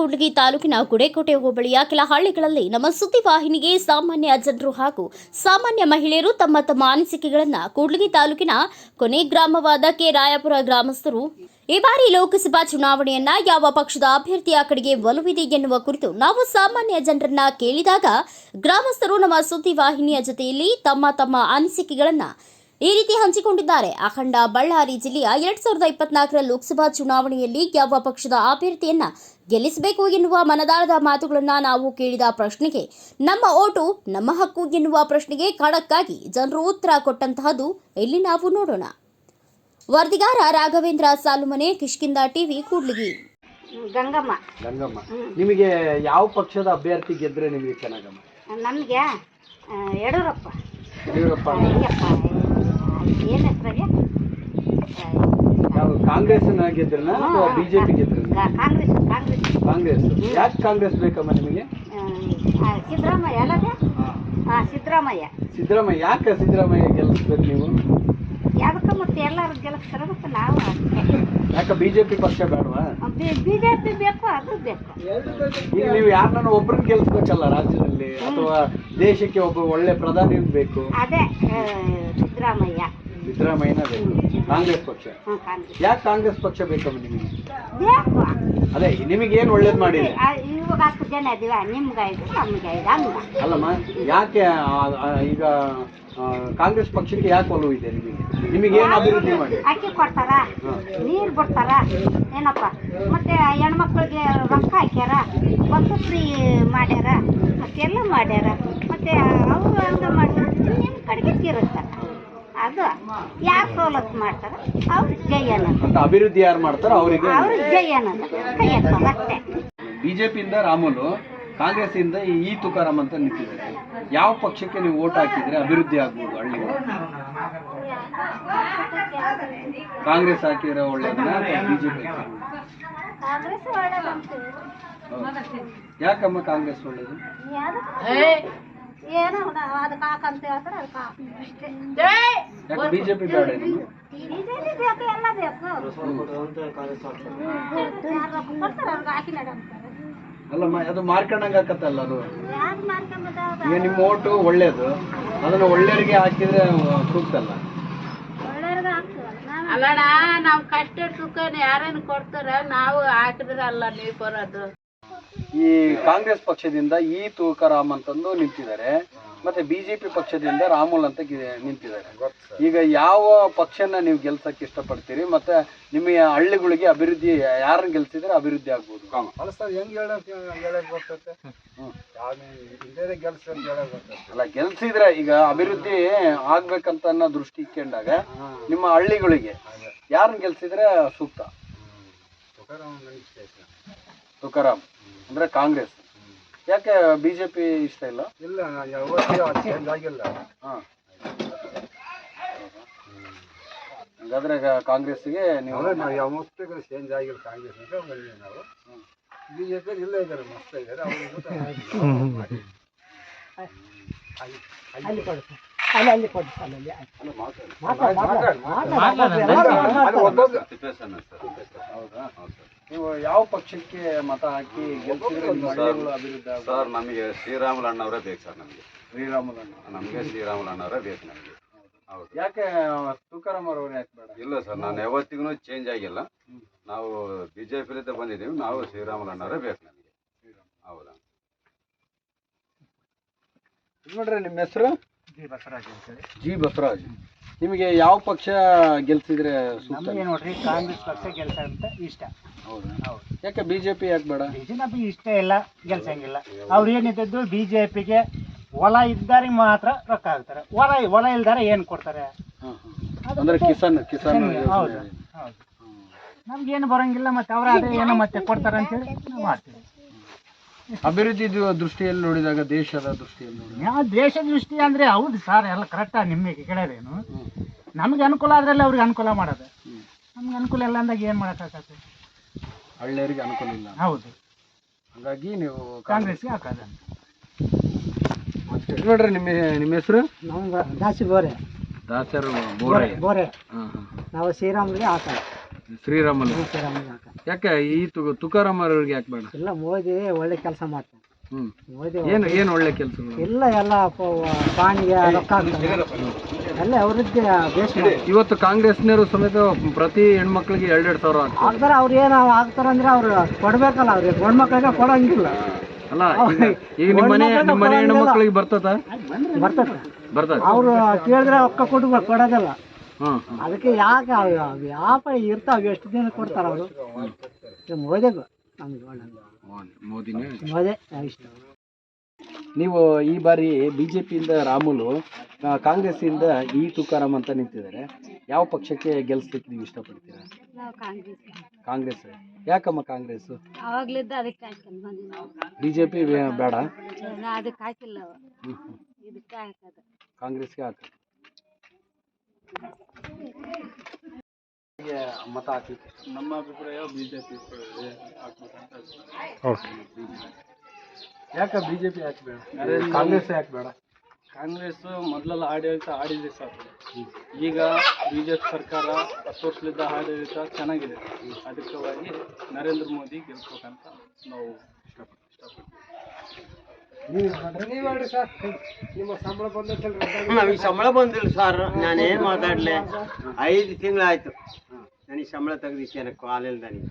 ಕೂಡ್ಲಿಗಿ ತಾಲೂಕಿನ ಗುಡೇಕೋಟೆ ಹೋಬಳಿಯ ಕೆಲ ಹಳ್ಳಿಗಳಲ್ಲಿ ನಮ್ಮ ಸುದ್ದಿವಾಹಿನಿಗೆ ಸಾಮಾನ್ಯ ಜನರು ಹಾಗೂ ಸಾಮಾನ್ಯ ಮಹಿಳೆಯರು ತಮ್ಮ ತಮ್ಮ ಅನಿಸಿಕೆಗಳನ್ನು ಕೂಡ್ಲಿಗಿ ತಾಲೂಕಿನ ಕೊನೆ ಗ್ರಾಮವಾದ ಕೆ. ರಾಯಪುರ ಗ್ರಾಮಸ್ಥರು, ಈ ಬಾರಿ ಲೋಕಸಭಾ ಚುನಾವಣೆಯನ್ನ ಯಾವ ಪಕ್ಷದ ಅಭ್ಯರ್ಥಿಯ ಕಡೆಗೆ ಒಲವಿದೆ ಎನ್ನುವ ಕುರಿತು ನಾವು ಸಾಮಾನ್ಯ ಜನರನ್ನ ಕೇಳಿದಾಗ ಗ್ರಾಮಸ್ಥರು ನಮ್ಮ ಸುದ್ದಿವಾಹಿನಿಯ ಜೊತೆಯಲ್ಲಿ ತಮ್ಮ ತಮ್ಮ ಅನಿಸಿಕೆಗಳನ್ನ ಈ ರೀತಿ ಹಂಚಿಕೊಂಡಿದ್ದಾರೆ. ಅಖಂಡ ಬಳ್ಳಾರಿ ಜಿಲ್ಲೆಯ ಎರಡ್ ಸಾವಿರದ ಇಪ್ಪತ್ನಾಲ್ಕರ ಲೋಕಸಭಾ ಚುನಾವಣೆಯಲ್ಲಿ ಯಾವ ಪಕ್ಷದ ಅಭ್ಯರ್ಥಿಯನ್ನ ಗೆಲ್ಲಿಸಬೇಕು ಎನ್ನುವ ಮನದಾಳದ ಮಾತುಗಳನ್ನ ನಾವು ಕೇಳಿದ ಪ್ರಶ್ನೆಗೆ ನಮ್ಮ ಓಟು ನಮ್ಮ ಹಕ್ಕು ಎನ್ನುವ ಪ್ರಶ್ನೆಗೆ ಖಡಕ್ಕಾಗಿ ಜನರು ಉತ್ತರ ಕೊಟ್ಟಂತಹದ್ದು ಇಲ್ಲಿ ನಾವು ನೋಡೋಣ. ವರದಿಗಾರ ರಾಘವೇಂದ್ರ ಸಾಲುಮನೆ ಕಿಷ್ಕಿಂದ ಟಿವಿ ಕೂಡ್ಲಿಗಿ. ಗಂಗಮ್ಮ. ಗಂಗಮ್ಮ. ನಿಮಗೆ ಯಾವ ಪಕ್ಷದ ಅಭ್ಯರ್ಥಿ ಗೆದ್ರೆ ನಿಮಗೆ ಚೆನ್ನಾಗಮ್ಮ? ನಮಗೆ ಯಡಿಯೂರಪ್ಪ. ಯಡಿಯೂರಪ್ಪ. ಏನು ಹೆಸ್ರಾಗೆ ಯಾವ ಕಾಂಗ್ರೆಸ್ ಗೆದ್ರನ ಅಥವಾ ಬಿಜೆಪಿ ಗೆದ್ರನ ಕಾಂಗ್ರೆಸ್. ಕಾಂಗ್ರೆಸ್. ಕಾಂಗ್ರೆಸ್ ಯಾಕೆ ಕಾಂಗ್ರೆಸ್ ಬೇಕಮ್ಮ ನಿಮಗೆ? ಸಿದ್ದರಾಮಯ್ಯ ಅಲ್ಲದೆ ಹಾಂ. ಸಿದ್ದರಾಮಯ್ಯ. ಸಿದ್ದರಾಮಯ್ಯ ಯಾಕೆ ಸಿದ್ದರಾಮಯ್ಯ ಗೆಲ್ಲಿಸ್ಬೇಕು ನೀವು? ಯಾವ್ದಕ್ಕೆ ಮತ್ತೆ ಎಲ್ಲರೂ ಗೆಲ್ಲಿಸ್ತಾರೆ ಮತ್ತೆ ನಾವು? ಯಾಕೆ ಬಿಜೆಪಿ ಪಕ್ಷ ಬೇಡವಾ? ಬಿ ಜೆ ಪಿ ಬೇಕು ಅದು ಬೇಕು. ಈಗ ನೀವು ಯಾರನ್ನ ಒಬ್ಬರನ್ನ ಗೆಲ್ಲಿಸ್ಬೇಕಲ್ಲ ರಾಜ್ಯದಲ್ಲಿ? ಅಥವಾ ದೇಶಕ್ಕೆ ಒಬ್ಬ ಒಳ್ಳೆ ಪ್ರಧಾನಿ ಬೇಕು ಅದೇ ಸಿದ್ದರಾಮಯ್ಯ. ಸಿದ್ದರಾಮಯ್ಯನ ಬೇಕು. ಕಾಂಗ್ರೆಸ್ ಪಕ್ಷ? ಯಾಕೆ ಕಾಂಗ್ರೆಸ್ ಪಕ್ಷ ಬೇಕಮ್ಮ ನಿಮಗೆ? ಅದೇ ನಿಮಗೆ ಏನು ಒಳ್ಳೇದು ಮಾಡಿದೆ ಆ, ಇವಾಗ ಹತ್ತು ಜನ ಇದೀವ ನಿಮ್ಗೆ ಐದು ನಮ್ಗೆ ಐದು ಹಂಗ ಅಲ್ಲಮ್ಮ ಯಾಕೆ ಈಗ ಕಾಂಗ್ರೆಸ್ ಪಕ್ಷಕ್ಕೆ ಯಾಕೆ ಒಲವು ಇದೆ ನಿಮಗೆ? ನಿಮಗೆ ಏನು ಅಭಿವೃದ್ಧಿ ಮಾಡಿ? ಅಕ್ಕಿ ಕೊಡ್ತಾರ? ನೀರು ಬಿಡ್ತಾರ? ಏನಪ್ಪ? ಮತ್ತೆ ಹೆಣ್ಮಕ್ಳಿಗೆ ರೊಕ್ಕ ಹಾಕ್ಯಾರ? ಬಸ್ಸು ಫ್ರೀ ಮಾಡ್ಯಾರ? ಮತ್ತೆಲ್ಲ ಮಾಡ್ಯಾರ? ಮತ್ತೆ ಅವರು ಹಂಗ ಮಾಡ್ತಾರೆ. ನಿಮ್ಮ ಕಡೆಗೆ ತೀರಿಸ್ತಾರ ಅದು ಯಾರು ಸವಲತ್ತು ಮಾಡ್ತಾರ? ಅವ್ರು ಜೈ ಅನ್ನೋದು. ಅಭಿವೃದ್ಧಿ ಯಾರು ಮಾಡ್ತಾರ ಅವ್ರಿಗೆ ಅವ್ರಿಗೆ ಜೈ ಅನ್ನೋದು. ಕೈ ಅಷ್ಟೇ ಬಿಜೆಪಿಯಿಂದ ರಾಮುಲು ಕಾಂಗ್ರೆಸ್ ಇಂದ ಈ ತುಕಾರಾಮ್ ಅಂತ ನಿಂತಿದ್ದಾರೆ. ಯಾವ ಪಕ್ಷಕ್ಕೆ ನೀವು ಓಟ್ ಹಾಕಿದ್ರೆ ಅಭಿವೃದ್ಧಿ ಆಗ್ಬೋದು ಹಳ್ಳಿ ಕಾಂಗ್ರೆಸ್ ಹಾಕಿದ್ರೆ ಒಳ್ಳೇದನ್ನ ಬಿಜೆಪಿ ಯಾಕಮ್ಮ ಕಾಂಗ್ರೆಸ್ ಒಳ್ಳೇದು? ಯಾಕೆ ಬಿಜೆಪಿ ಬೇಡ ಬೇಕು ಅಲ್ಲಮ್ಮ ಅದು ಮಾರ್ಕೊಂಡಂಗೆ ಹಾಕತ್ತಲ್ಲ ಅದು? ಈಗ ನಿಮ್ಮ ಓಟು ಒಳ್ಳೇದು ಅದನ್ನ ಒಳ್ಳೆಯವರಿಗೆ ಹಾಕಿದ್ರೆ ಸೂಕ್ತ ಅಲ್ಲ? ಅಲ್ಲಣ್ಣ ನಾವು ಕಷ್ಟ ಸುಖನ ಯಾರನ್ನು ಕೊಡ್ತಾರ ನಾವು ಹಾಕಿದ್ರಲ್ಲ ನೀವು ಬರೋದು. ಈ ಕಾಂಗ್ರೆಸ್ ಪಕ್ಷದಿಂದ ಈ ತೂಕರಾಮ್ ಅಂತಂದು ನಿಂತಿದ್ದಾರೆ. ಮತ್ತೆ ಬಿಜೆಪಿ ಪಕ್ಷದಿಂದ ರಾಮುಲ್ ಅಂತ ನಿಂತಿದ್ದಾರೆ. ಈಗ ಯಾವ ಪಕ್ಷನ ನೀವು ಗೆಲ್ಸಕ್ಕೆ ಇಷ್ಟಪಡ್ತೀರಿ? ಮತ್ತೆ ನಿಮ್ಮ ಹಳ್ಳಿಗಳಿಗೆ ಅಭಿವೃದ್ಧಿ ಯಾರನ್ನ ಗೆಲ್ಸಿದ್ರೆ ಅಭಿವೃದ್ಧಿ ಆಗ್ಬೋದು? ಅಲ್ಲ ಹೆಂಗ್ ಹೇಳಕ್ ಹೇಳಕ್ ಬರ್ತೈತೆ ಗೆಲ್ಸಿದ್ರೆ ಈಗ ಅಭಿವೃದ್ಧಿ ಆಗ್ಬೇಕಂತ ಅನ್ನೋ ದೃಷ್ಟಿ ಇಟ್ಕೊಂಡಾಗ ನಿಮ್ಮ ಹಳ್ಳಿಗಳಿಗೆ ಯಾರನ್ನ ಗೆಲ್ಸಿದ್ರೆ ಸೂಕ್ತ? ತುಕಾರಾಮ್. ಅಂದ್ರೆ ಕಾಂಗ್ರೆಸ್. ಯಾಕೆ ಬಿಜೆಪಿ ಇಷ್ಟ ಇಲ್ಲ? ಇಲ್ಲ ನಾನು ಯಾವತ್ತೂ ಚೇಂಜ್ ಆಗಿಲ್ಲ. ಹಂಗಾದ್ರೆ ಹಾಗಾದ್ರೆ ಈಗ ನೀವು ನಾವು ನಾವು ಯಾವತ್ತೂ ಚೇಂಜ್ ಆಗಿಲ್ಲ ಕಾಂಗ್ರೆಸ್ ಅಂತ ಬಂದಿದ್ದೀವಿ ನಾವು. ಬಿ ಜೆ ಪಿ ಇಲ್ಲೇ ಇದ್ದಾರೆ ಮಸ್ತ್ ಇದ್ದಾರೆ ಅವ್ರಿಗೆ ಹೌದಾ? ನೀವು ಯಾವ ಪಕ್ಷಕ್ಕೆ ಮತ ಹಾಕಿ? ಸರ್ ನಮಗೆ ಶ್ರೀರಾಮುಲು ಅಣ್ಣವರೇ ಬೇಕು ಸರ್ ನಮಗೆ. ಶ್ರೀರಾಮುಲನ್ನ ನಮಗೆ ಶ್ರೀರಾಮುಲು ಅಣ್ಣವರೇ ಬೇಕು ನಮಗೆ. ಹೌದು. ಯಾಕೆ ತುಕಾರಾಮ್ ಅವ್ರವ್ರು ಯಾಕೆ ಬೇಡ? ಇಲ್ಲ ಸರ್ ನಾನು ಯಾವತ್ತಿಗೂ ಚೇಂಜ್ ಆಗಿಲ್ಲ. ನಾವು ಬಿ ಜೆ ಪಿಲಿಂದ ಬಂದಿದ್ದೀವಿ ನಾವು ಶ್ರೀರಾಮುಲು ಅಣ್ಣವರೇ ಬೇಕು ನಮಗೆ. ಹೌದಾ? ನೋಡ್ರಿ ನಿಮ್ಮ ಹೆಸರು? ಜಿ ಬಸವರಾಜ್ ನಿಮಗೆ ಯಾವ ಪಕ್ಷ ಗೆಲ್ಸಿದ್ರೆ ಸೂಕ್ತ? ನಮಗೆ ನೋಡ್ರಿ ಕಾಂಗ್ರೆಸ್ ಪಕ್ಷ ಗೆಲ್ಸ ಅಂತ ಇಷ್ಟ. ಹೌದಾ? ಹೌದು. ಯಾಕೆ ಬಿಜೆಪಿ ಯಾಕೆ ಬೇಡ? ಬಿಜೆಪಿ ಇಷ್ಟ ಇಲ್ಲ ಗೆಲ್ಸಂಗಿಲ್ಲ. ಅವ್ರು ಏನಿದ್ದದ್ದು ಬಿಜೆಪಿಗೆ ಹೊಲ ಇದ್ದಾರೆ ಮಾತ್ರ ರೊಕ್ಕ ಹಾಕ್ತಾರೆ. ಹೊಲ ಹೊಲ ಇಲ್ದಾರೆ ಏನು ಕೊಡ್ತಾರೆ. ಅಂದ್ರೆ ಕಿಸಾನ್ ಕಿಸಾನ್ ಹೌದು. ಹೌದು. ನಮ್ಗೇನು ಬರಂಗಿಲ್ಲ ಮತ್ತೆ ಅವ್ರ ಅದೇ ಏನೋ ಮತ್ತೆ ಕೊಡ್ತಾರೆ ಅಂತೇಳಿ ನಾವು ಮಾಡ್ತೀವಿ. ಅಭಿವೃದ್ಧಿ ದೃಷ್ಟಿಯಲ್ಲಿ ನೋಡಿದಾಗ ದೇಶದ ದೃಷ್ಟಿಯಲ್ಲಿ ನೋಡಿ ಯಾವ ದೇಶ ದೃಷ್ಟಿ ಅಂದ್ರೆ ಹೌದು ಸರ್ ಎಲ್ಲ ಕರೆಕ್ಟಾ ನಿಮಗೆ ಕೇಳೋದೇನು? ನಮ್ಗೆ ಅನುಕೂಲ ಆದ್ರಲ್ಲಿ ಅವ್ರಿಗೆ ಅನುಕೂಲ ಮಾಡೋದು. ನಮ್ಗೆ ಅನುಕೂಲ ಇಲ್ಲ ಅಂದಾಗ ಏನು ಮಾಡೋಕ್ಕಾಗತ್ತೆ ಹಳ್ಳಿಯರಿಗೆ ಅನುಕೂಲ ಇಲ್ಲ. ಹೌದು. ಹಾಗಾಗಿ ನೀವು ಕಾಂಗ್ರೆಸ್ಗೆ ಹಾಕೋದು ನೋಡ್ರಿ ನಿಮ್ಮ ನಿಮ್ಮ ಹೆಸರು? ನಮ್ಗೆ ದಾಸಿ ಬೋರೆ. ದಾಸರು ಬೋರೆ ಬೋರೆ. ಹಾ, ಹಾ. ನಾವು ಶ್ರೀರಾಮ್ಗೆ ಹಾಕೋಣ ಶ್ರೀರಾಮುಲು ಹಾಕೋಣ ಯಾಕೆ ಈ ತು ತುಕಾರಾಮ್ ಅವ್ರಿಗೆ ಯಾಕೆ ಬೇಡ? ಎಲ್ಲ ಮೋದಿ ಒಳ್ಳೆ ಕೆಲಸ ಮಾಡ್ತಾನೆ ಹ್ಮ್. ಮೋದಿ ಏನು ಏನು ಒಳ್ಳೆ ಕೆಲಸಗಳು? ಎಲ್ಲ ಎಲ್ಲ ಪಾಣಿಗೆ ರೊಕ್ಕ ಎಲ್ಲ ಅವರದ್ದೇ ದೇಶ ಇವತ್ತು ಕಾಂಗ್ರೆಸ್ನವರು ಸಮೇತ ಪ್ರತಿ ಹೆಣ್ಮಕ್ಳಿಗೆ ಎರಡೆರಡು ಸಾವಿರ ಹಾಕ್ತಾರೆ. ಆಗ್ತಾರೆ ಅವ್ರು ಏನು ಆಗ್ತಾರಂದ್ರೆ ಅವ್ರು ಕೊಡ್ಬೇಕಲ್ಲ ಅವ್ರಿಗೆ ಗಂಡ್ಮಕ್ಳಿಗೆ ಕೊಡಂಗಿಲ್ಲ. ಅಲ್ಲ ಈಗ ಈಗ ನಿಮ್ಮ ಮನೆ ನಿಮ್ಮ ಮನೆ ಹೆಣ್ಮಕ್ಳಿಗೆ ಬರ್ತದ? ಬರ್ತದೆ. ಬರ್ತದ. ಅವ್ರು ಕೇಳಿದ್ರೆ ರೊಕ್ಕ ಕೊಡ್ಬೇಕು ಕೊಡೋದಿಲ್ಲ. ಅದಕ್ಕೆ ಯಾಕೆ ವ್ಯಾಪಾರ ಇರ್ತಾವೆ? ಎಷ್ಟು ದಿನ ಕೊಡ್ತಾರ ಅವರು? ಮೋದಿಗೂ ನಮ್ಗೆ ಮೋದಿನೇ ಮೋದಿ ಇಷ್ಟ. ನೀವು ಈ ಬಾರಿ ಬಿಜೆಪಿಯಿಂದ ರಾಮುಲು ಕಾಂಗ್ರೆಸ್ ಇಂದ ಈ ತುಕಾರಾಮ್ ಅಂತ ನಿಂತಿದ್ದಾರೆ. ಯಾವ ಪಕ್ಷಕ್ಕೆ ಗೆಲ್ಸ್ಲಿಕ್ಕೆ ನೀವು ಇಷ್ಟಪಡ್ತೀರಾ? ಕಾಂಗ್ರೆಸ್. ಕಾಂಗ್ರೆಸ್. ಯಾಕಮ್ಮ ಕಾಂಗ್ರೆಸ್? ಅವಾಗ್ಲಿದ್ದ ಅದಕ್ಕೆ ಬಿಜೆಪಿ ಬೇಡ. ಅದಕ್ಕೆ ಹಾಕಿಲ್ಲ ಕಾಂಗ್ರೆಸ್ಗೆ ಹಾಕ ಮತ ಹಾಕ್ಲಿಕ್ಕೆ ನಮ್ಮ ಅಭಿಪ್ರಾಯ ಬಿಜೆಪಿ ಯಾಕೆ ಬಿಜೆಪಿ ಯಾಕೆ ಬೇಡ ಕಾಂಗ್ರೆಸ್ ಯಾಕೆ ಬೇಡ ಕಾಂಗ್ರೆಸ್ ಮೊದಲೆಲ್ಲ ಆಡಳಿತ ಆಡಿದೆ ಸಾಕು. ಈಗ ಬಿಜೆಪಿ ಸರ್ಕಾರ ಹತ್ತು ವರ್ಷದಿಂದ ಆಡಳಿತ ಚೆನ್ನಾಗಿದೆ. ಅದಕ್ಕಾಗಿ ನರೇಂದ್ರ ಮೋದಿ ಗೆಲ್ಬೇಕಂತ ನಾವು ನಮಗೆ ಸಂಬಳ ಬಂದಿಲ್ಲ ಸರ್ ನಾನೇನು ಮಾತಾಡಲೆ? ಐದು ತಿಂಗಳಾಯ್ತು. ನನಗೆ ಸಂಬಳ ತೆಗೆದಿಕ್ಕೆ ಕಾಲಿಲ್ಲ ನನಗೆ.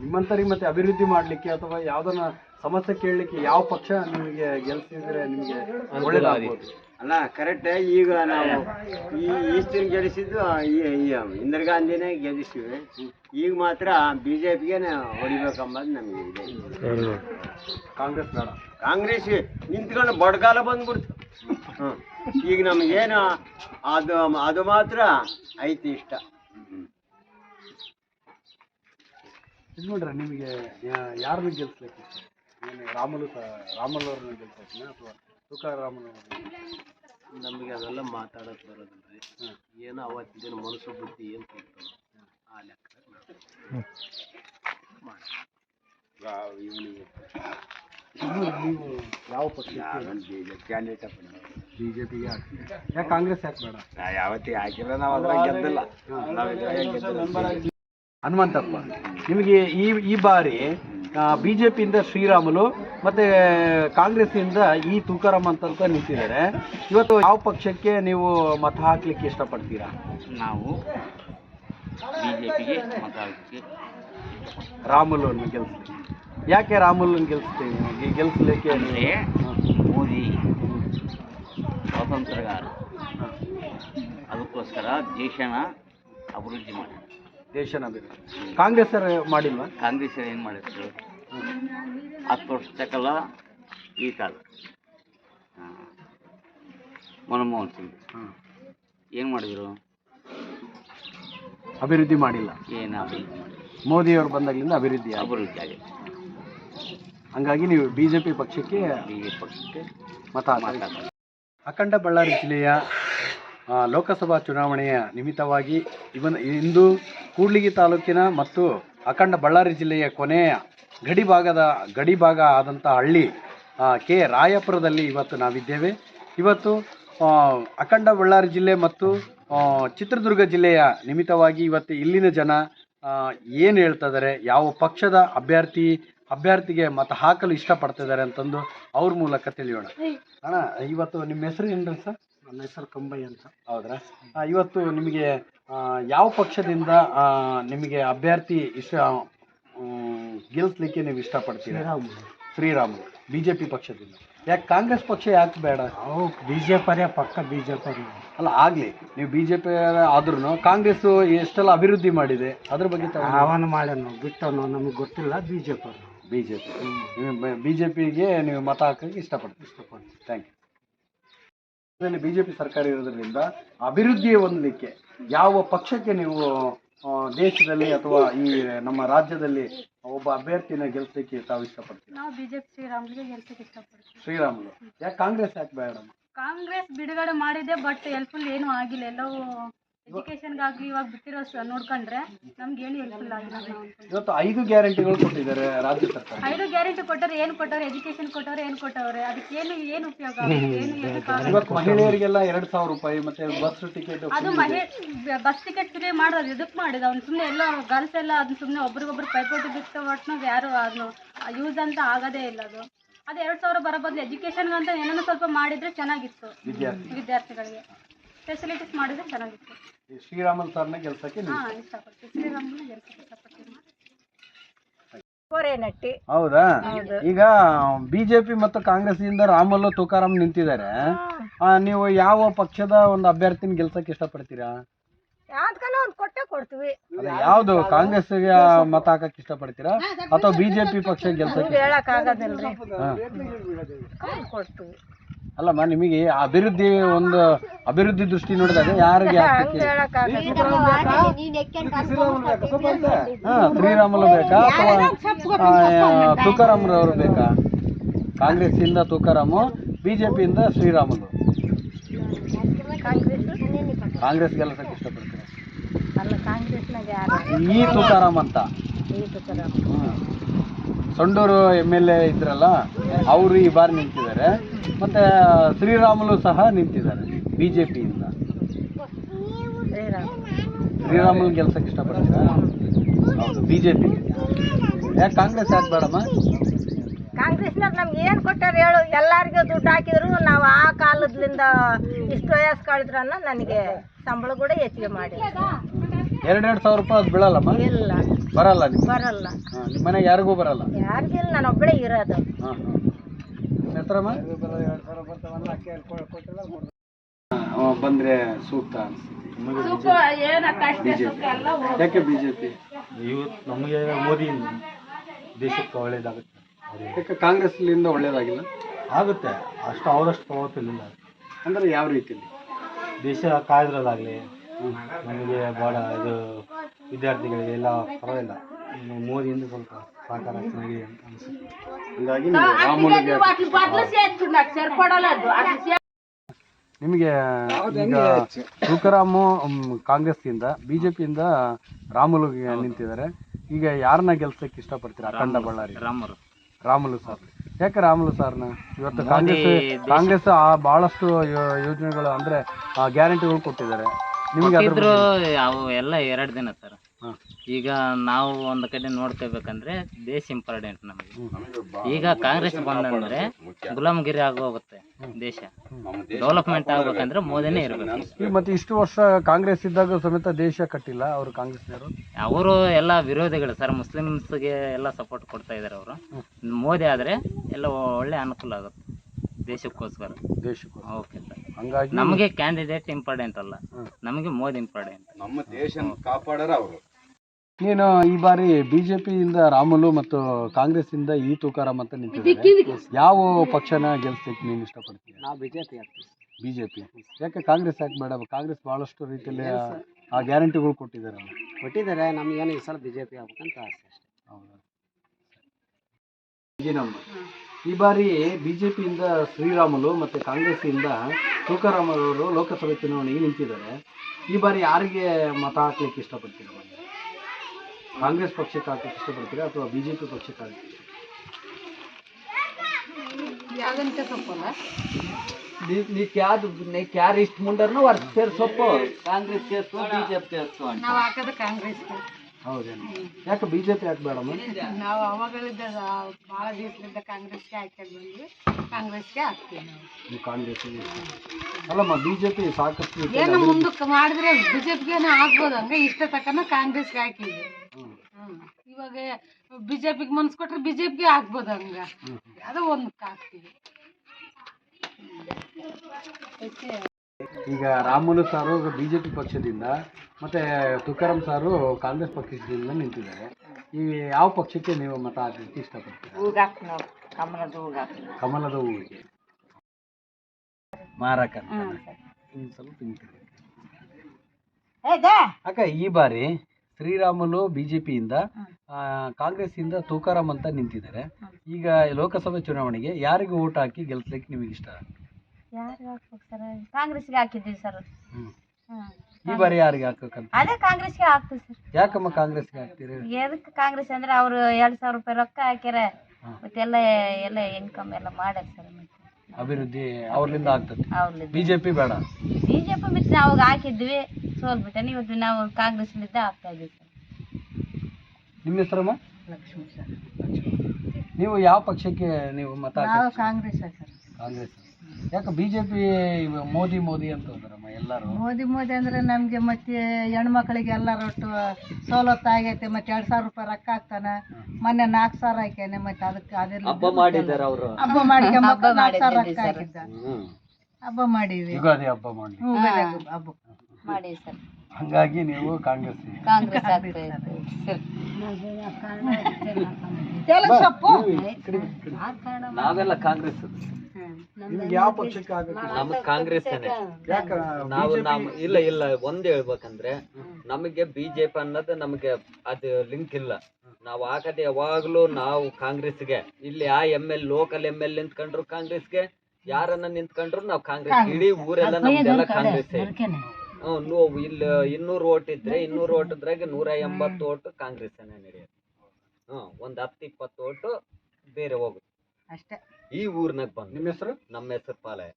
ನಿಮ್ಮಂತರಿಗೆ ಮತ್ತೆ ಅಭಿವೃದ್ಧಿ ಮಾಡ್ಲಿಕ್ಕೆ ಅಥವಾ ಯಾವ್ದನ್ನ ಸಮಸ್ಯೆ ಕೇಳಲಿಕ್ಕೆ ಯಾವ ಪಕ್ಷ ನಿಮಗೆ ಗೆಲ್ಸಿದ್ರೆ ನಿಮಗೆ ಒಳ್ಳೇದಾಗ್ಬೋದು? ಅಲ್ಲ ಕರೆಕ್ಟ್ ಈಗ ನಾವು ಈ ಈಸ್ಟಿನ ಗೆಲ್ಲಿಸಿದ್ದು ಇಂದಿರಾ ಗಾಂಧಿನೇ ಗೆಲ್ಲಿಸ್ತೀವಿ ಈಗ ಮಾತ್ರ ಬಿ ಜೆ ಪಿಗೆ ಹೊಡಿಬೇಕಂಬದು ನಮಗೆ ಇದೆ. ಕಾಂಗ್ರೆಸ್ ಬೇಡ. ಕಾಂಗ್ರೆಸ್ ನಿಂತ್ಕೊಂಡು ಬಡ್ಗಾಲ ಬಂದ್ಬಿಡ್ತು. ಈಗ ನಮಗೇನು ಅದು ಅದು ಮಾತ್ರ ಐತಿ ಇಷ್ಟ. ನೋಡ್ರ ನಿಮಗೆ ಯಾರನ್ನ ಗೆಲ್ಸ್ಲಿಕ್ಕೆ ರಾಮಲು ರಾಮಲ್ ಅವ್ರನ್ನ ಗೆಲ್ಸಕ್ಕೆ ಅಥವಾ ತುಕಾರಾಮನ್ ನಮಗೆ ಅದೆಲ್ಲ ಮಾತಾಡಕ್ ರೀ ಏನೋ ಅವತ್ತಿನ ಮನಸ್ಸು ಬುದ್ಧಿ ಏನು ಆ ಲೆಕ್ಕ ನೀವು ಯಾವ ಪಕ್ಷಕ್ಕೆ? ಬಿಜೆಪಿಗೆ ಹಾಕ್ತೀರಿ ಯಾಕೆ ಕಾಂಗ್ರೆಸ್ ಯಾಕೆ ಬೇಡ? ಯಾವತ್ತಿ ಹಾಕಿಲ್ಲ ನಾವು ಅದ್ರಾಗ ಗೆದ್ದಿಲ್ಲ. ಹನುಮಂತಪ್ಪ ನಿಮಗೆ ಈ ಈ ಬಾರಿ ಬಿಜೆಪಿಯಿಂದ ಶ್ರೀರಾಮುಲು ಮತ್ತೆ ಕಾಂಗ್ರೆಸ್ಸಿಂದ ಈ ತುಕಾರಾಮ್ ಅಂತ ನಿಂತಿದ್ದಾರೆ. ಇವತ್ತು ಯಾವ ಪಕ್ಷಕ್ಕೆ ನೀವು ಮತ ಹಾಕ್ಲಿಕ್ಕೆ ಇಷ್ಟಪಡ್ತೀರಾ? ನಾವು ಬಿ ಜೆ ಪಿಗೆ ಮತ ಹಾಕಿ ಗೆಲ್ಸ್ತೀವಿ ಗೆಲ್ಸ್ಲಿಕ್ಕೆ ಯಾಕೆ ರಾಮುಲನ್ನು ಗೆಲ್ಸ್ತೀವಿ ಗೆಲ್ಸ್ಲಿಕ್ಕೆ ಅಂದರೆ ಮೋದಿ ಸ್ವಾತಂತ್ರ್ಯಗಾರ. ಅದಕ್ಕೋಸ್ಕರ ದೇಶನ ಅಭಿವೃದ್ಧಿ ಮಾಡಿ ದೇಶನ ಅಭಿವೃದ್ಧಿ ಕಾಂಗ್ರೆಸ್ ಮಾಡಿಲ್ವಾ? ಕಾಂಗ್ರೆಸ್ ಏನು ಮಾಡಿದ್ರು? ಹತ್ತು ವರ್ಷ ತಕ್ಕಲ್ಲ ಈ ಕಾಲ. ಮನಮೋಹನ್ ಸಿಂಗ್. ಏನು ಮಾಡಿದ್ರು? ಅಭಿವೃದ್ಧಿ ಮಾಡಿಲ್ಲ. ಏನು ಅಭಿವೃದ್ಧಿ ಮಾಡಿದ್ರು ಮೋದಿಯವರು ಬಂದಾಗಲಿಂದ ಅಭಿವೃದ್ಧಿ ಅಭಿವೃದ್ಧಿ ಆಗಿದೆ. ಹಂಗಾಗಿ ನೀವು ಬಿಜೆಪಿ ಪಕ್ಷಕ್ಕೆ ಬಿ ಜೆ ಪಕ್ಷಕ್ಕೆ ಮತ ಅಖಂಡ ಬಳ್ಳಾರಿ ಜಿಲ್ಲೆಯ ಲೋಕಸಭಾ ಚುನಾವಣೆಯ ನಿಮಿತ್ತವಾಗಿ ಇವನ್ ಇಂದು ಕೂಡ್ಲಿಗಿ ತಾಲೂಕಿನ ಮತ್ತು ಅಖಂಡ ಬಳ್ಳಾರಿ ಜಿಲ್ಲೆಯ ಕೊನೆಯ ಗಡಿ ಭಾಗದ ಗಡಿ ಭಾಗ ಆದಂಥ ಹಳ್ಳಿ ಕೆ. ರಾಯಪುರದಲ್ಲಿ ಇವತ್ತು ನಾವಿದ್ದೇವೆ. ಇವತ್ತು ಅಖಂಡ ಬಳ್ಳಾರಿ ಜಿಲ್ಲೆ ಮತ್ತು ಚಿತ್ರದುರ್ಗ ಜಿಲ್ಲೆಯ ನಿಮಿತ್ತವಾಗಿ ಇವತ್ತು ಇಲ್ಲಿನ ಜನ ಏನು ಹೇಳ್ತಾ ಇದ್ದಾರೆ ಯಾವ ಪಕ್ಷದ ಅಭ್ಯರ್ಥಿ ಅಭ್ಯರ್ಥಿಗೆ ಮತ ಹಾಕಲು ಇಷ್ಟಪಡ್ತಿದ್ದಾರೆ ಅಂತಂದು ಅವ್ರ ಮೂಲಕ ತಿಳಿಯೋಣ. ಅಣ್ಣ ಇವತ್ತು ನಿಮ್ಮ ಹೆಸರು ಏನ್ರಿ ಸರ್? ನನ್ನ ಹೆಸರು ಕಂಬೈ ಅಂತ. ಹೌದ್ರಾ? ಇವತ್ತು ನಿಮಗೆ ಯಾವ ಪಕ್ಷದಿಂದ ನಿಮಗೆ ಅಭ್ಯರ್ಥಿ ಇಷ್ಟ ಮ್, ಗೆಲ್ಸ್ಲಿಕ್ಕೆ ನೀವು ಇಷ್ಟಪಡ್ತೀರಾ? ಶ್ರೀರಾಮುಲು ಬಿ ಜೆ ಪಿ ಪಕ್ಷದಿಂದ. ಯಾಕೆ ಕಾಂಗ್ರೆಸ್ ಪಕ್ಷ ಯಾಕೆ ಬೇಡ? ಅವು ಬಿ ಜೆ ಪಕ್ಕ ಬಿ ಜೆ ಪಿ ಅಲ್ಲ ಆಗಲಿ. ನೀವು ಬಿ ಜೆ ಪಿ ಆದ್ರೂ ಕಾಂಗ್ರೆಸ್ ಎಷ್ಟೆಲ್ಲ ಅಭಿವೃದ್ಧಿ ಮಾಡಿದೆ ಅದ್ರ ಬಗ್ಗೆ ಆಹ್ವಾನ ಮಾಡ್ಯಾನ ಬಿಟ್ಟವನು ನಮಗೆ ಗೊತ್ತಿಲ್ಲ B J P B J P ನೀವು ಬಿ ಜೆ ಪಿಗೆ ನೀವು ಮತ ಹಾಕೋಕ್ಕೆ ಇಷ್ಟಪಡ್ತೀವಿ ಇಷ್ಟಪಡ್ತೀವಿ thank you. B J P ಸರ್ಕಾರ ಇರೋದ್ರಿಂದ ಅಭಿವೃದ್ಧಿ ಹೊಂದಲಿಕ್ಕೆ ಯಾವ ಪಕ್ಷಕ್ಕೆ ನೀವು ದೇಶದಲ್ಲಿ ಅಥವಾ ಈ ನಮ್ಮ ರಾಜ್ಯದಲ್ಲಿ ಒಬ್ಬ ಅಭ್ಯರ್ಥಿನ ಗೆಲ್ಸಲಿಕ್ಕೆ ತಾವು ಇಷ್ಟಪಡ್ತೀವಿ ನಾವು ಬಿಜೆಪಿ ಶ್ರೀರಾಮ್ಗೆ ಗೆಲ್ಸಕ್ಕೆ ಇಷ್ಟಪಡ್ತೀವಿ. ಶ್ರೀರಾಮುಲು. ಯಾಕೆ ಕಾಂಗ್ರೆಸ್ ಯಾಕೆ ಬೇಡಮ್ಮ ಕಾಂಗ್ರೆಸ್ ಬಿಡುಗಡೆ ಮಾಡಿದೆ ಬಟ್ ಹೆಲ್ಪ್ಫುಲ್ ಏನೂ ಆಗಿಲ್ಲ. ಎಲ್ಲವೂ ಎಜುಕೇಶನ್ಗಾಗ್ಲಿ ಇವಾಗ ಬಿಟ್ಟಿರೋ ಸ- ನೋಡ್ಕೊಂಡ್ರೆ ನಮ್ಗೆ ಏನು ಹೆಲ್ಪ್ಫುಲ್ ಆಗಿರೋದು. ಇವತ್ತು ಐದು ಗ್ಯಾರಂಟಿಗಳು ಕೊಟ್ಟಿದ್ದಾರೆ ರಾಜ್ಯ ಸರ್ಕಾರ. ಐದು ಗ್ಯಾರಂಟಿ ಕೊಟ್ಟವ್ರು ಏನು ಕೊಟ್ಟವ್ರೆ? ಎಜುಕೇಶನ್ ಕೊಟ್ಟವ್ರೆ ಏನು ಕೊಟ್ಟವ್ರೆ? ಅದಕ್ಕೆ ಏನು ಏನು ಉಪಯೋಗ ಏನು? ಇವತ್ತು ಮಹಿಳೆಯರಿಗೆಲ್ಲ ಎರಡ್ ಸಾವಿರ ರೂಪಾಯಿ ಮತ್ತೆ ಬಸ್ ಟಿಕೆಟ್ ಅದು ಮಹಿ ಬಸ್ ಟಿಕೆಟ್ ಫ್ರೀ ಮಾಡೋದು ಇದಕ್ಕೆ ಮಾಡಿದ? ಅವ್ನು ಸುಮ್ಮನೆ ಎಲ್ಲ ಗರ್ಲ್ಸ್ ಎಲ್ಲ ಅದನ್ನ ಸುಮ್ಮನೆ ಒಬ್ರಿಗೊಬ್ರು ಪೈಪೋಟಿ ಬಿಟ್ಟು ಒಟ್ಟು ಯಾರು ಅದನ್ನು ಯೂಸ್ ಅಂತ ಆಗೋದೇ ಇಲ್ಲ ಅದು. ಅದು ಎರಡು ಸಾವಿರ ಬರೋ ಬದಲು ಎಜುಕೇಷನ್ಗೆ ಅಂತ ಏನನ್ನ ಸ್ವಲ್ಪ ಮಾಡಿದ್ರೆ ಚೆನ್ನಾಗಿತ್ತು. ವಿದ್ಯಾರ್ಥಿ. ವಿದ್ಯಾರ್ಥಿಗಳಿಗೆ. ಫೆಸಿಲಿಟೀಸ್ ಮಾಡಿದ್ರೆ ಚೆನ್ನಾಗಿತ್ತು ಈ ಶ್ರೀರಾಮನ್ ಸರ್ನ ಗೆಲ್ಸಕ್ಕೆ ನೀವು ಹಾಂ ಇಷ್ಟಪಡ್ತೀವಿ ಶ್ರೀರಾಮನ ಗೆಲ್ಸಕ್ಕೆ ಇಷ್ಟಪಡ್ತೀವಿ ಕೋರೇನಟ್ಟಿ. ಹೌದಾ? ಈಗ ಬಿಜೆಪಿ ಮತ್ತು ಕಾಂಗ್ರೆಸ್ ಇಂದ ರಾಮಲ್ಲು ತುಕಾರಾಮ್ ನಿಂತಿದ್ದಾರೆ. ಆ, ನೀವು ಯಾವ ಪಕ್ಷದ ಒಂದು ಅಭ್ಯರ್ಥಿನ ಗೆಲ್ಸಕ್ಕೆ ಇಷ್ಟಪಡ್ತೀರಾ? ಯಾವ್ದಕ್ಕನ ಒಂದು ಕೊಟ್ಟೆ ಕೊಡ್ತೀವಿ. ಅದೇ ಯಾವ್ದು? ಕಾಂಗ್ರೆಸ್ಗೆ ಮತ ಹಾಕಕ್ ಇಷ್ಟಪಡ್ತೀರಾ? ಅಥವಾ ಬಿಜೆಪಿ ಪಕ್ಷ ಗೆಲ್ಸಕ್ಕೆ ಹೇಳಕ್ ಆಗೋದಿಲ್ರಿ. ಕೊಡ್ತೀವಿ. ಅಲ್ಲಮ್ಮ ನಿಮಗೆ ಅಭಿವೃದ್ಧಿ ಒಂದು ಅಭಿವೃದ್ಧಿ ದೃಷ್ಟಿ ನೋಡಿದಾಗ ಯಾರಿಗೆ ಶ್ರೀರಾಮುಲು ಬೇಕಾ ಅಥವಾ ತುಕಾರಾಮ್ರವರು ಬೇಕಾ? ಕಾಂಗ್ರೆಸ್ ಇಂದ ತುಕಾರಾಮು ಬಿಜೆಪಿಯಿಂದ ಶ್ರೀರಾಮುಲು. ಕಾಂಗ್ರೆಸ್ ಕೆಲಸಕ್ಕೆ ಇಷ್ಟಪಡ್ತೀರಾ? ಈ ತುಕಾರಾಮ್ ಅಂತ. ಈ Tukaram. Hmm. Sandur M L A ಇದ್ರಲ್ಲ ಅವರು ಈ ಬಾರಿ ನಿಂತಿದ್ದಾರೆ. ಮತ್ತೆ ಶ್ರೀರಾಮುಲು ಸಹ ನಿಂತಿದ್ದಾರೆ ಬಿಜೆಪಿಯಿಂದ ಪಿಯಿಂದ ಶ್ರೀರಾಮುಲು ಗೆಲ್ಸಕ್ಕೆ ಇಷ್ಟಪಡ್ತೀರಾ? ಹೌದು ಬಿಜೆಪಿ ಯಾಕೆ ಕಾಂಗ್ರೆಸ್ ಯಾಕೆ ಬೇಡಮ್ಮ? ಕಾಂಗ್ರೆಸ್ನಾಗ ನಮ್ಗೆ ಏನು ಕೊಟ್ಟಾರ ಹೇಳು. ಎಲ್ಲರಿಗೂ ದುಡ್ಡು ಹಾಕಿದ್ರು ನಾವು ಆ ಕಾಲದಿಂದ ಇಷ್ಟು ವಯಸ್ಸು ಕಳೆದ್ರನ್ನ ನನಗೆ ಸಂಬಳ ಕೂಡ ಹೆಚ್ಚಿಗೆ ಮಾಡಿ ಎರಡೆರಡು ಸಾವಿರ ರೂಪಾಯಿ ಅದು ಬೀಳಲ್ಲಮ್ಮ? ಇಲ್ಲ. ಬರಲ್ಲ ನಿಮ್ಮ ಬರಲ್ಲ. ನಿಮ್ಮ ಮನೆಗೆ ಯಾರಿಗೂ ಬರಲ್ಲ? ಯಾರಿಗಿಲ್ಲ ನಾನು ಒಬ್ಬಳೇ ಇರೋದು. ಹಾಂ ನಿಮ್ಮ ಹೆಸರಮ್ಮ? ಹಾಂ, ಬಂದ್ರೆ ಸೂಕ್ತ ಹೋಗ್- ಯಾಕೆ ಬಿಜೆಪಿ? ಇವತ್ತು ನಮಗೆ ಮೋದಿ ದೇಶಕ್ಕೆ ಒಳ್ಳೇದಾಗುತ್ತೆ. ಯಾಕೆ ಕಾಂಗ್ರೆಸ್ಲಿಂದ ಒಳ್ಳೇದಾಗಿಲ್ಲ? ಆಗುತ್ತೆ. ಅಷ್ಟು ಅವರಷ್ಟು ಪ್ರಭಾವತಿಲ್ಲ ಅಂದ್ರೆ ಯಾವ ರೀತಿಯಲ್ಲಿ ದೇಶ ಕಾಯ್ದಿರೋದಾಗಲಿ ನಮಗೆ ಭಾಳ ಇದು ವಿದ್ಯಾರ್ಥಿಗಳಿಗೆ ಎಲ್ಲ ಪರವಾಗಿಲ್ಲ. ಮೋದಿಯಿಂದ ಸ್ವಲ್ಪ ಸಹಕಾರ ಚೆನ್ನಾಗಿದೆ ಅಂತ ನಿಮಗೆ ಈಗ ತುಕಾರಾಮು ಕಾಂಗ್ರೆಸ್ಸಿಂದ ಬಿಜೆಪಿಯಿಂದ ರಾಮುಲು ನಿಂತಿದ್ದಾರೆ. ಈಗ ಯಾರನ್ನ ಗೆಲ್ಸಕ್ಕೆ ಇಷ್ಟಪಡ್ತೀರಾ ಅಖಂಡ ಬಳ್ಳಾರಿ? ರಾಮರು ರಾಮುಲು. ಸರ್. ಯಾಕೆ ರಾಮುಲು ಸರ್ನ? ಇವತ್ತು ಕಾಂಗ್ರೆಸ್ ಕಾಂಗ್ರೆಸ್ ಆ ಬಹಳಷ್ಟು ಯೋಜನೆಗಳು ಅಂದ್ರೆ ಗ್ಯಾರಂಟಿಗಳು ಕೊಟ್ಟಿದ್ದಾರೆ. ನಿಮ್ಗೆ ಅವು ಎಲ್ಲ ಎರಡು ದಿನ ಸರ್. ಹಾಂ. ಈಗ ನಾವು ಒಂದು ಕಡೆ ನೋಡ್ಕೋಬೇಕಂದ್ರೆ ದೇಶ ಇಂಪಾರ್ಟೆಂಟ್ ನಮಗೆ. ಈಗ ಕಾಂಗ್ರೆಸ್ ಬಂದಂದ್ರೆ ಗುಲಾಮಗಿರಿ ಆಗೋಗುತ್ತೆ ದೇಶ. ಡೆವಲಪ್ಮೆಂಟ್ ಆಗ್ಬೇಕಂದ್ರೆ ಮೋದಿನೇ ಇರಬೇಕು. ಮತ್ತೆ ಇಷ್ಟು ವರ್ಷ ಕಾಂಗ್ರೆಸ್ ಇದ್ದಾಗ ಸಮೇತ ದೇಶ ಕಟ್ಟಿಲ್ಲ ಅವರು ಕಾಂಗ್ರೆಸ್ನವರು? ಅವರು ಎಲ್ಲ ವಿರೋಧಿಗಳು ಸರ್ ಮುಸ್ಲಿಮ್ಸ್ಗೆ ಎಲ್ಲ ಸಪೋರ್ಟ್ ಕೊಡ್ತಾ ಇದ್ದಾರೆ ಅವರು. ಮೋದಿ ಆದರೆ ಎಲ್ಲ ಒಳ್ಳೆ ಅನುಕೂಲ ಆಗುತ್ತೆ ದೇಶಕ್ಕೋಸ್ಕರ. ದೇಶಕ್ಕೋಸ್ಕರ. ಓಕೆ ಸರ್ ಹಂಗಾಗಿ ನಮಗೆ ಕ್ಯಾಂಡಿಡೇಟ್ ಇಂಪಾರ್ಟೆಂಟ್ ಅಲ್ಲ. ನಮಗೆ ಮೋದಿ ಇಂಪಾರ್ಟೆಂಟ್ ನಮ್ಮ ದೇಶ ಕಾಪಾಡರ ಅವರು. ನೀನು ಈ ಬಾರಿ ಬಿಜೆಪಿಯಿಂದ ರಾಮುಲು ಮತ್ತು ಕಾಂಗ್ರೆಸ್ ಇಂದ ಈ ತುಕಾರಾಮ್ ಅಂತ ನಿಂತಿದ್ದಾರೆ. ಯಾವ ಪಕ್ಷನ ಗೆಲ್ಸಕ್ಕೆ ನೀನು ಇಷ್ಟಪಡ್ತೀಯ? ನಾವು ಬಿಜೆಪಿ ಆಗ್ತೀವಿ ಬಿಜೆಪಿ. ಯಾಕೆ ಕಾಂಗ್ರೆಸ್ ಯಾಕೆ ಬೇಡ? ಕಾಂಗ್ರೆಸ್ ಬಹಳಷ್ಟು ರೀತಿಯಲ್ಲಿ ಆ- ಗ್ಯಾರಂಟಿಗಳು ಕೊಟ್ಟಿದ್ದಾರೆ ಕೊಟ್ಟಿದ್ದಾರೆ ನಮಗೇನು ಈ ಸಲ ಬಿಜೆಪಿ ಆಗ್ಬೇಕಂತ ಆಸೆ ಅಷ್ಟೇ. ಹೌದಾ? ಈಗಿನಮ್ಮ. ಈ ಬಾರಿ ಬಿಜೆಪಿಯಿಂದ ಶ್ರೀರಾಮುಲು ಮತ್ತು ಕಾಂಗ್ರೆಸ್ಸಿಂದ ತುಕಾರಾಮ್ ಅವರು ಲೋಕಸಭೆ ಚುನಾವಣೆಗೆ ನಿಂತಿದ್ದಾರೆ. ಈ ಬಾರಿ ಯಾರಿಗೆ ಮತ ಹಾಕ್ಲಿಕ್ಕೆ ಇಷ್ಟಪಡ್ತೀರಾ? ಕಾಂಗ್ರೆಸ್ ಪಕ್ಷಕ್ಕೆ ಹಾಕಕ್ಕೆ ಇಷ್ಟಪಡ್ತೀರಾ ಅಥವಾ ಬಿ ಜೆ ಪಿ ಪಕ್ಷಕ್ಕೆ ಹಾಕಿ ಯಾಗಂತ ಸೊಪ್ಪಲ್ಲ ನೀವು ಕ್ಯಾದು ಕ್ಯಾರ ಇಷ್ಟು ಮುಂಡರ್ನು ವರ್ಕ್ ಸೇರಿ ಕಾಂಗ್ರೆಸ್ ಸೇರಿಸು ಬಿ ಜೆ ಪಿ ಸೇರಿಸು ನಾವು ಹಾಕೋದು ಕಾಂಗ್ರೆಸ್ ಹೌದೇನು? ಯಾಕೆ ಬಿಜೆಪಿ ಜೆ ಪಿ ಯಾಕೆ ಬೇಡ ನಾವು ಅವಾಗಳಿದ್ದ ಭಾಳ ದಿವಸದಿಂದ ಕಾಂಗ್ರೆಸ್ಗೆ ಹಾಕ್ಕೊಂಡು ಬಂದ್ವಿ. ಕಾಂಗ್ರೆಸ್ಗೆ ಹಾಕ್ತೀವಿ ನಾವು. ಕಾಂಗ್ರೆಸ್ ಅಲ್ಲಮ್ಮ ಬಿ ಜೆ ಪಿ ಸಾಕಷ್ಟು ಏನೋ ಮುಂದಕ್ಕೆ ಮಾಡಿದ್ರೆ ಬಿ ಜೆ ಪಿಗೆ ಆಗ್ಬೋದು. ಹಂಗೆ ಇಷ್ಟ ತಕ್ಕನ ಕಾಂಗ್ರೆಸ್ಗೆ ಹಾಕಿದ್ವಿ. ಹ್ಮ್. ಜೆ ಬಿಜೆಪಿಗೆ ಮನ್ಸು ಕೊಟ್ರೆ ಬಿಜೆಪಿ ಆಗ್ಬೋದು ಹಂಗ. ಯಾವುದೋ ಒಂದು ಹಾಕ್ತೀವಿ ಈಗ ರಾಮುಲು ಸಾರು ಬಿಜೆಪಿ ಪಕ್ಷದಿಂದ ಮತ್ತೆ ತುಕಾರಾಮ್ ಸಾರು ಕಾಂಗ್ರೆಸ್ ಪಕ್ಷದಿಂದ ನಿಂತಿದ್ದಾರೆ. ಈ ಯಾವ ಪಕ್ಷಕ್ಕೆ ನೀವು ಮತ ಹಾಕಲಿಕ್ಕೆ ಇಷ್ಟಪಡ್ತೀರಾ? ಕಮಲದ ಹೂವಿಗೆ. ಮಾರಕ ಇನ್ನು ಸ್ವಲ್ಪ ಹಿಂದೆ. ಅಕ್ಕ ಈ ಬಾರಿ ಶ್ರೀರಾಮುಲು ಬಿಜೆಪಿಯಿಂದ ಕಾಂಗ್ರೆಸ್ ಇಂದ ತುಕಾರಾಮ್ ಅಂತ ನಿಂತಿದ್ದಾರೆ. ಈಗ ಲೋಕಸಭೆ ಚುನಾವಣೆಗೆ ಯಾರಿಗೂ ಓಟ್ ಹಾಕಿ ಗೆಲ್ಸ್ಲಿಕ್ಕೆ ನಿಮಗೆ ಇಷ್ಟ? ಯಾರಿಗೆ ಹಾಕ್ಬೇಕು ಸರ್? ಕಾಂಗ್ರೆಸ್ಗೆ ಹಾಕಿದ್ದೀವಿ ಸರ್. ಹ್ಮ್. ಈ ಬಾರಿ ಯಾರಿಗೆ ಹಾಕಬೇಕಂತ? ಅದೇ ಕಾಂಗ್ರೆಸ್ಗೆ ಹಾಕ್ತೀವಿ ಸರ್. ಯಾಕಮ್ಮ ಕಾಂಗ್ರೆಸ್ಗೆ ಹಾಕ್ತೀರಿ? ಎದಕ್ಕೆ ಕಾಂಗ್ರೆಸ್ ಅಂದ್ರೆ ಅವರು ಎರಡು ಸಾವಿರ ರೂಪಾಯಿ ರೊಕ್ಕ ಹಾಕ್ಯಾರ. ಮತ್ತೆಲ್ಲ ಎಲ್ಲ ಇನ್ಕಮ್ ಎಲ್ಲ ಮಾಡ್ಯಾರ ಸರ್ ಮತ್ತೆ. ಅಭಿವೃದ್ಧಿ ಅವ್ರಲಿಂದ ಆಗ್ತದೆ. ಬಿಜೆಪಿ ಬೇಡ. ಬಿಜೆಪಿ ಬಿಟ್ಟು ನಾವು ಹಾಕಿದ್ವಿ ಸೋಲ್ಬಿಟ್ಟೆ. ಇವತ್ತು ನಾವು ಕಾಂಗ್ರೆಸ್ಲಿದ್ದ ಆಗ್ತಾ ಇದ್ದೀವಿ. ಸರ್ ನಿಮ್ಮ ಹೆಸರಮ್ಮ? ಲಕ್ಷ್ಮಿ ಸರ್. ನೀವು ಯಾವ ಪಕ್ಷಕ್ಕೆ ನೀವು ಮತ? ಕಾಂಗ್ರೆಸ್ ಸರ್. ಕಾಂಗ್ರೆಸ್. ಯಾಕೆ ಬಿಜೆಪಿ ಮೋದಿ ಮೋದಿ ಅಂತ ಎಲ್ಲರೂ? ಮೋದಿ ಮೋದಿ ಅಂದ್ರೆ ನಮಗೆ ಮತ್ತೆ ಹೆಣ್ಮಕ್ಳಿಗೆ ಎಲ್ಲ ಒಟ್ಟು ಸವಲತ್ತು ಆಗೈತೆ ಮತ್ತೆ ಎರಡು ಸಾವಿರ ರೂಪಾಯಿ ರೊಕ್ಕ ಹಾಕ್ತಾನ. ಮೊನ್ನೆ ನಾಲ್ಕು ಸಾವಿರ ಹಾಕ್ಯಾನೆ ಮತ್ತೆ ಅದಕ್ಕೆ ಅದೆಲ್ಲ ಹಬ್ಬ ಮಾಡಿದ್ದಾರೆ ಅವರು. ಹಬ್ಬ ಮಾಡಿ ನಾಲ್ಕು ಸಾವಿರ ರೊಕ್ಕ ಹಾಕಿದ್ದ. ಹಬ್ಬ ಮಾಡಿವಿ ಯುಗಾದಿ ಹಬ್ಬ ಮಾಡಿ ಹಬ್ಬ ಮಾಡಿ ಸರ್. ಹಂಗಾಗಿ ನೀವು ಕಾಂಗ್ರೆಸ್ ಕಾಂಗ್ರೆಸ್ ನಾವೆಲ್ಲ ಕಾಂಗ್ರೆಸ್. ನಿಮ್ಗೆ ಯಾವ ಪಕ್ಷಕ್ಕೆ ನಮಗ್ ಕಾಂಗ್ರೆಸ್ ಯಾಕ ನಾವು ನಮ್ ಇಲ್ಲ ಇಲ್ಲ ಒಂದ್ ಹೇಳ್ಬೇಕಂದ್ರೆ ನಮಗೆ ಬಿಜೆಪಿ ಅನ್ನೋದು ನಮಗೆ ಅದು ಲಿಂಕ್ ಇಲ್ಲ. ನಾವು ಹಾಕದೆ ಯಾವಾಗ್ಲೂ ನಾವು ಕಾಂಗ್ರೆಸ್ಗೆ ಇಲ್ಲಿ ಆ M L local M L ನಿಂತ್ಕೊಂಡ್ರು ಕಾಂಗ್ರೆಸ್ಗೆ ಯಾರನ್ನ ನಿಂತ್ಕೊಂಡ್ರು ನಾವು ಕಾಂಗ್ರೆಸ್. ಇಡೀ ಊರೆಲ್ಲ ನಮ್ದೆಲ್ಲ ಕಾಂಗ್ರೆಸ್ ಹ್ಮ್ ಇಲ್ಲ ಇಲ್ಲಿ ಇನ್ನೂರು ಓಟ್ ಇದ್ರೆ ಇನ್ನೂರು ಓಟ್ ಇದ್ರಾಗ ನೂರ ಎಂಬತ್ತು ಓಟ್ ಕಾಂಗ್ರೆಸ್ ನಡೆಯುತ್ತೆ. ಹ್ಮ್ ಒಂದ್ ಹತ್ತು ಇಪ್ಪತ್ತು ಓಟು ಬೇರೆ ಹೋಗುತ್ತೆ. ಅಷ್ಟೇ. ಈ ಊರ್ನಾಗ ಬಂದ್ ನಿಮ್ಮ ಹೆಸರು? ನಮ್ಮ ಹೆಸರು ಪಾಲೆ.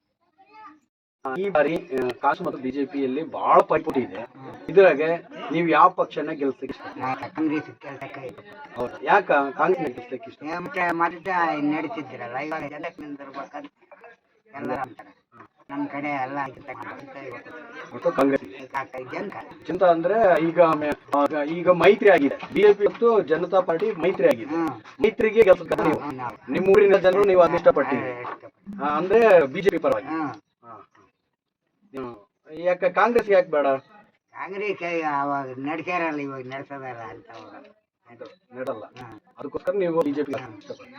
ಈ ಬಾರಿ ಕಾಶ್ ಕಾಸು ಮತ್ತು ಬಿಜೆಪಿಯಲ್ಲಿ ಬಹಳ ಪೈಪೋಟಿ ಇದೆ. ಇದ್ರಾಗೆ ನೀವು ಯಾವ ಪಕ್ಷನ ಗೆಲ್ಸಕ್ ಇಷ್ಟ? ಹೌದಾ? ಯಾಕ ಕಾಂಗ್ರೆಸ್ ಗೆಲ್ಸಕ್ಕೆ ಇಷ್ಟ? ಮತ್ತೆ ಮತ್ತೆ ನಡೀತಿದ್ದೀರಲ್ಲ ಇವಾಗ ಜನಕ್ಕೆ ನಿಂದಿರ್ಬೇಕಂತ ಎಲ್ಲರ ಅಂತಾರೆ. ನಮ್ಮ ಕಡೆ ಎಲ್ಲ ಚಿಂತ ಅಂದ್ರೆ ಈಗ ಈಗ ಮೈತ್ರಿ ಆಗಿದೆ. ಬಿಜೆಪಿ ಮತ್ತು ಜನತಾ ಪಾರ್ಟಿ ಮೈತ್ರಿ ಆಗಿದೆ. ಮೈತ್ರಿಗೆ ನಿಮ್ಮ ಊರಿನ ಜನರು ನೀವು ಅದನ್ನ ಇಷ್ಟಪಟ್ಟಿರಿ ಅಂದ್ರೆ ಬಿಜೆಪಿ ಪರವಾಗಿ. ಯಾಕೆ ಕಾಂಗ್ರೆಸ್ ಯಾಕೆ ಬೇಡ? ಕಾಂಗ್ರೆಸ್ ಅವಾಗ ನಡ್ಸ್ಯಾರಲ್ಲ ಇವಾಗ ನಡೆಸೋದಲ್ಲ ಅಂತ ನಡೆಲ್ಲ. ಅದಕ್ಕೋಸ್ಕರ ನೀವು ಬಿಜೆಪಿ ಇಷ್ಟಪಡ್ತೀರಿ.